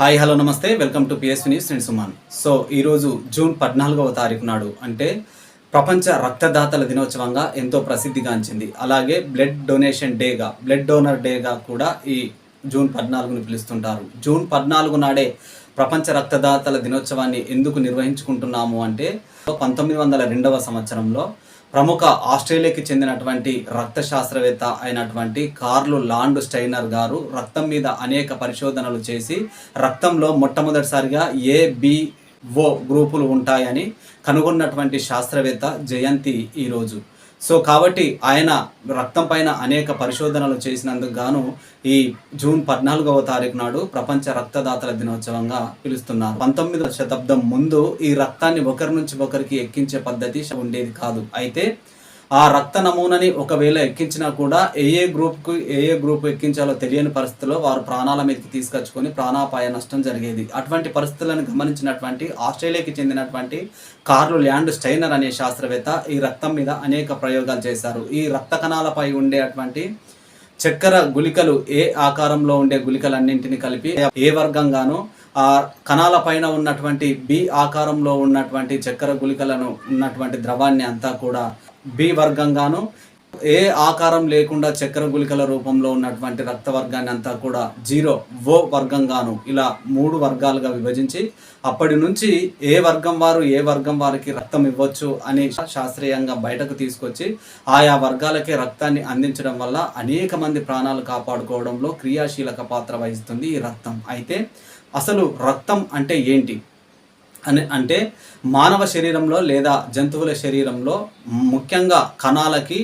Hi hello నమస్తే. Welcome to PS news నేను Suman. So ఈరోజు జూన్ పద్నాలుగవ తారీఖు నాడు అంటే ప్రపంచ రక్తదాతల దినోత్సవంగా ఎంతో ప్రసిద్ధిగాంచింది. అలాగే బ్లడ్ డొనేషన్ డేగా బ్లడ్ డోనర్ డేగా కూడా ఈ జూన్ పద్నాలుగును పిలుస్తుంటారు. జూన్ పద్నాలుగు నాడే ప్రపంచ రక్తదాతల దినోత్సవాన్ని ఎందుకు నిర్వహించుకుంటున్నాము అంటే పంతొమ్మిది వందల రెండవ సంవత్సరంలో ప్రముఖ ఆస్ట్రేలియాకి చెందినటువంటి రక్త శాస్త్రవేత్త అయినటువంటి కార్లు లాండ్ స్టైనర్ గారు రక్తం మీద అనేక పరిశోధనలు చేసి రక్తంలో మొట్టమొదటిసారిగా ఏబిఓ గ్రూపులు ఉంటాయని కనుగొన్నటువంటి శాస్త్రవేత్త జయంతి ఈరోజు. సో కాబట్టి ఆయన రక్తం పైన అనేక పరిశోధనలు చేసినందుకు గాను ఈ జూన్ పద్నాలుగవ తారీఖు నాడు ప్రపంచ రక్తదాతల దినోత్సవంగా పిలుస్తున్నారు. పంతొమ్మిదవ శతాబ్దం ముందు ఈ రక్తాన్ని ఒకరి నుంచి ఒకరికి ఎక్కించే పద్ధతి ఉండేది కాదు. అయితే ఆ రక్త నమూనాని ఒకవేళ ఎక్కించినా కూడా ఏ ఏ గ్రూప్కు ఏ ఏ గ్రూప్ ఎక్కించాలో తెలియని పరిస్థితుల్లో వారు ప్రాణాల మీదకి తీసుకొచ్చుకొని ప్రాణాపాయ నష్టం జరిగేది. అటువంటి పరిస్థితులను గమనించినటువంటి ఆస్ట్రేలియాకి చెందినటువంటి కార్లు ల్యాండ్ స్టైనర్ అనే శాస్త్రవేత్త ఈ రక్తం మీద అనేక ప్రయోగాలు చేశారు. ఈ రక్త కణాలపై ఉండేటువంటి చక్కెర గుళికలు ఏ ఆకారంలో ఉండే గుళికలన్నింటిని కలిపి ఏ వర్గంగాను ఆ కణాల పైన ఉన్నటువంటి బి ఆకారంలో ఉన్నటువంటి చక్కెర గుళికలను ఉన్నటువంటి ద్రవాన్ని అంతా కూడా బి వర్గంగాను ఏ ఆకారం లేకుండా చక్కెర గుళికల రూపంలో ఉన్నటువంటి రక్త వర్గాన్ని అంతా కూడా జీరో ఓ వర్గంగాను ఇలా మూడు వర్గాలుగా విభజించి అప్పటి నుంచి ఏ వర్గం వారు ఏ వర్గం వారికి రక్తం ఇవ్వచ్చు అని శాస్త్రీయంగా బయటకు తీసుకొచ్చి ఆయా వర్గాలకే రక్తాన్ని అందించడం వల్ల అనేక మంది ప్రాణాలు కాపాడుకోవడంలో క్రియాశీలక పాత్ర వహిస్తుంది ఈ రక్తం. అయితే అసలు రక్తం అంటే ఏంటి? అని అంటే మానవ శరీరంలో లేదా జంతువుల శరీరంలో ముఖ్యంగా కణాలకి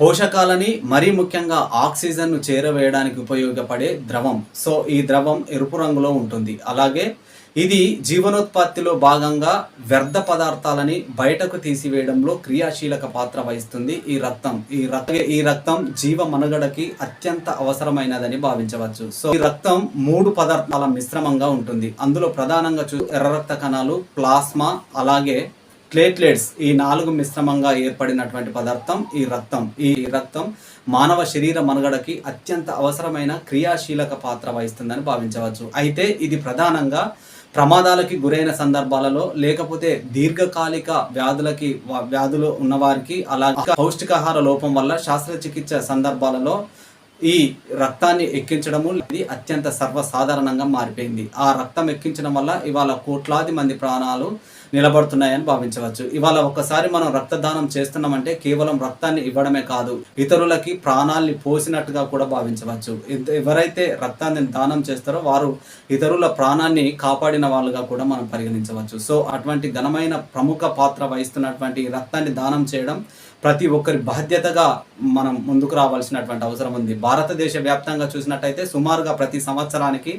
పోషకాలని మరీ ముఖ్యంగా ఆక్సిజన్ను చేరవేయడానికి ఉపయోగపడే ద్రవం. సో ఈ ద్రవం ఎరుపు రంగులో ఉంటుంది. అలాగే ఇది జీవనోత్పత్తిలో భాగంగా వ్యర్థ పదార్థాలని బయటకు తీసివేయడంలో క్రియాశీలక పాత్ర వహిస్తుంది ఈ రక్తం. ఈ రక్త ఈ రక్తం జీవ మనుగడకి అత్యంత అవసరమైనదని భావించవచ్చు. సో ఈ రక్తం మూడు పదార్థాల మిశ్రమంగా ఉంటుంది. అందులో ప్రధానంగా చూ ఎర్ర రక్త కణాలు ప్లాస్మా అలాగే ప్లేట్లెట్స్ ఈ నాలుగు మిశ్రమంగా ఏర్పడినటువంటి పదార్థం ఈ రక్తం. ఈ రక్తం మానవ శరీర మనుగడకి అత్యంత అవసరమైన క్రియాశీలక పాత్ర వహిస్తుందని భావించవచ్చు. అయితే ఇది ప్రధానంగా ప్రమాదాలకి గురైన సందర్భాలలో లేకపోతే దీర్ఘకాలిక వ్యాధులకి వ్యాధులు ఉన్నవారికి అలా పౌష్టికాహార లోపం వల్ల శస్త్రచికిత్స సందర్భాలలో ఈ రక్తాన్ని ఎక్కించడము ఇది అత్యంత సర్వసాధారణంగా మారిపోయింది. ఆ రక్తం ఎక్కించడం వల్ల ఇవాళ కోట్లాది మంది ప్రాణాలు నిలబడుతున్నాయని భావించవచ్చు. ఇవాళ ఒక్కసారి మనం రక్తదానం చేస్తున్నామంటే కేవలం రక్తాన్ని ఇవ్వడమే కాదు ఇతరులకి ప్రాణాల్ని పోసినట్టుగా కూడా భావించవచ్చు. ఎవరైతే రక్తాన్ని దానం చేస్తారో వారు ఇతరుల ప్రాణాన్ని కాపాడిన వాళ్ళుగా కూడా మనం పరిగణించవచ్చు. సో అటువంటి ఘనమైన ప్రముఖ పాత్ర వహిస్తున్నటువంటి రక్తాన్ని దానం చేయడం ప్రతి ఒక్కరి బాధ్యతగా మనం ముందుకు రావాల్సినటువంటి అవసరం ఉంది. భారతదేశ వ్యాప్తంగా చూసినట్టయితే సుమారుగా ప్రతి సంవత్సరానికి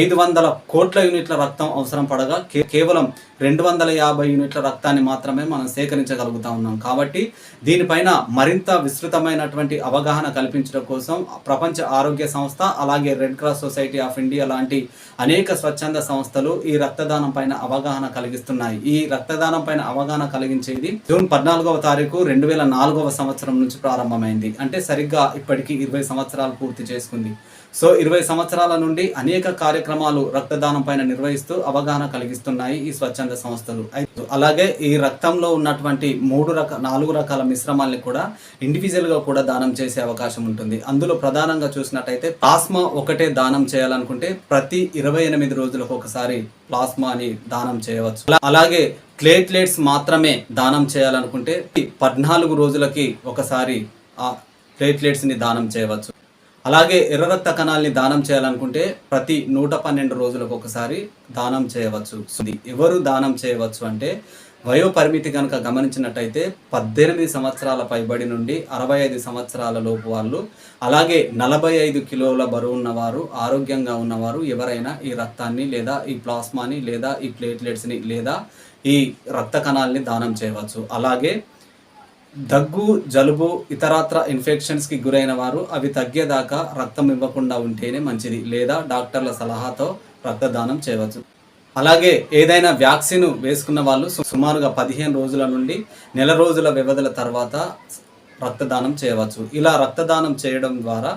ఐదు వందల కోట్ల యూనిట్ల రక్తం అవసరం పడగా కేవలం రెండు వందల యాభై యూనిట్ల రక్తాన్ని మాత్రమే మనం సేకరించగలుగుతా ఉన్నాం. కాబట్టి దీనిపైన మరింత విస్తృతమైనటువంటి అవగాహన కల్పించడం కోసం ప్రపంచ ఆరోగ్య సంస్థ అలాగే red cross society of India లాంటి అనేక స్వచ్ఛంద సంస్థలు ఈ రక్తదానం పైన అవగాహన కలిగిస్తున్నాయి. ఈ రక్తదానం పైన అవగాహన కలిగించేది జూన్ పద్నాలుగవ తారీఖు రెండు వేల నాలుగవ సంవత్సరం నుంచి ప్రారంభమైంది. అంటే సరిగ్గా ఇప్పటికి ఇరవై సంవత్సరాలు పూర్తి చేసుకుంది. సో ఇరవై సంవత్సరాల నుండి అనేక కార్యక్రమాలు రక్తదానం పైన నిర్వహిస్తూ అవగాహన కలిగిస్తున్నాయి ఈ స్వచ్ఛంద సంస్థలు. అయితే అలాగే ఈ రక్తంలో ఉన్నటువంటి మూడు రక నాలుగు రకాల మిశ్రమాల్ని కూడా ఇండివిజువల్గా కూడా దానం చేసే అవకాశం ఉంటుంది. అందులో ప్రధానంగా చూసినట్టయితే ప్లాస్మా ఒకటే దానం చేయాలనుకుంటే ప్రతి ఇరవై ఎనిమిది రోజులకు ఒకసారి ప్లాస్మాని దానం చేయవచ్చు. అలాగే ప్లేట్లెట్స్ మాత్రమే దానం చేయాలనుకుంటే పద్నాలుగు రోజులకి ఒకసారి ఆ ప్లేట్లెట్స్ని దానం చేయవచ్చు. అలాగే ఎర్ర రక్త కణాలని దానం చేయాలనుకుంటే ప్రతి నూట పన్నెండు రోజులకు ఒకసారి దానం చేయవచ్చు. ఎవరు దానం చేయవచ్చు అంటే వయోపరిమితి కనుక గమనించినట్టయితే పద్దెనిమిది సంవత్సరాల పైబడి నుండి అరవై ఐదు సంవత్సరాల లోపు వాళ్ళు అలాగే నలభై ఐదు కిలోల బరువు ఉన్నవారు ఆరోగ్యంగా ఉన్నవారు ఎవరైనా ఈ రక్తాన్ని లేదా ఈ ప్లాస్మాని లేదా ఈ ప్లేట్లెట్స్ని లేదా ఈ రక్త కణాలని దానం చేయవచ్చు. అలాగే దగ్గు జలుబు ఇతరత్ర ఇన్ఫెక్షన్స్కి గురైన వారు అవి తగ్గేదాకా రక్తం ఇవ్వకుండా ఉంటేనే మంచిది లేదా డాక్టర్ల సలహాతో రక్తదానం చేయవచ్చు. అలాగే ఏదైనా వ్యాక్సిన్ వేసుకున్న వాళ్ళు సుమారుగా పదిహేను రోజుల నుండి నెల రోజుల వ్యవధుల తర్వాత రక్తదానం చేయవచ్చు. ఇలా రక్తదానం చేయడం ద్వారా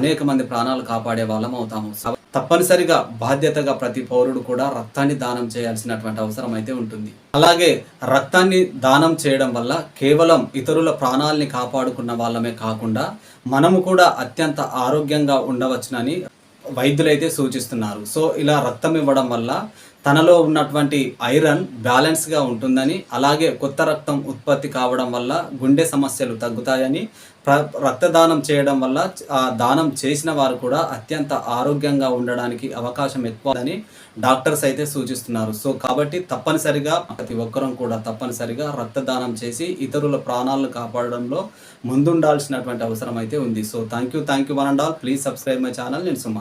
అనేక మంది ప్రాణాలు కాపాడే వాళ్ళం అవుతాము. తప్పనిసరిగా బాధ్యతగా ప్రతి పౌరుడు కూడా రక్తాన్ని దానం చేయాల్సినటువంటి అవసరం అయితే ఉంటుంది. అలాగే రక్తాన్ని దానం చేయడం వల్ల కేవలం ఇతరుల ప్రాణాలని కాపాడుకున్న వాళ్ళమే కాకుండా మనము కూడా అత్యంత ఆరోగ్యంగా ఉండవచ్చునని వైద్యులైతే సూచిస్తున్నారు. సో ఇలా రక్తం ఇవ్వడం వల్ల తనలో ఉన్నటువంటి ఐరన్ బ్యాలెన్స్గా ఉంటుందని అలాగే కొత్త రక్తం ఉత్పత్తి కావడం వల్ల గుండె సమస్యలు తగ్గుతాయని రక్తదానం చేయడం వల్ల ఆ దానం చేసిన వారు కూడా అత్యంత ఆరోగ్యంగా ఉండడానికి అవకాశం ఎక్కువని డాక్టర్స్ అయితే సూచిస్తున్నారు. సో కాబట్టి తప్పనిసరిగా ప్రతి ఒక్కరం కూడా తప్పనిసరిగా రక్తదానం చేసి ఇతరుల ప్రాణాలను కాపాడడంలో ముందుండాల్సినటువంటి అవసరం అయితే ఉంది. So thank you thank you one and all please subscribe my channel నేను సుమా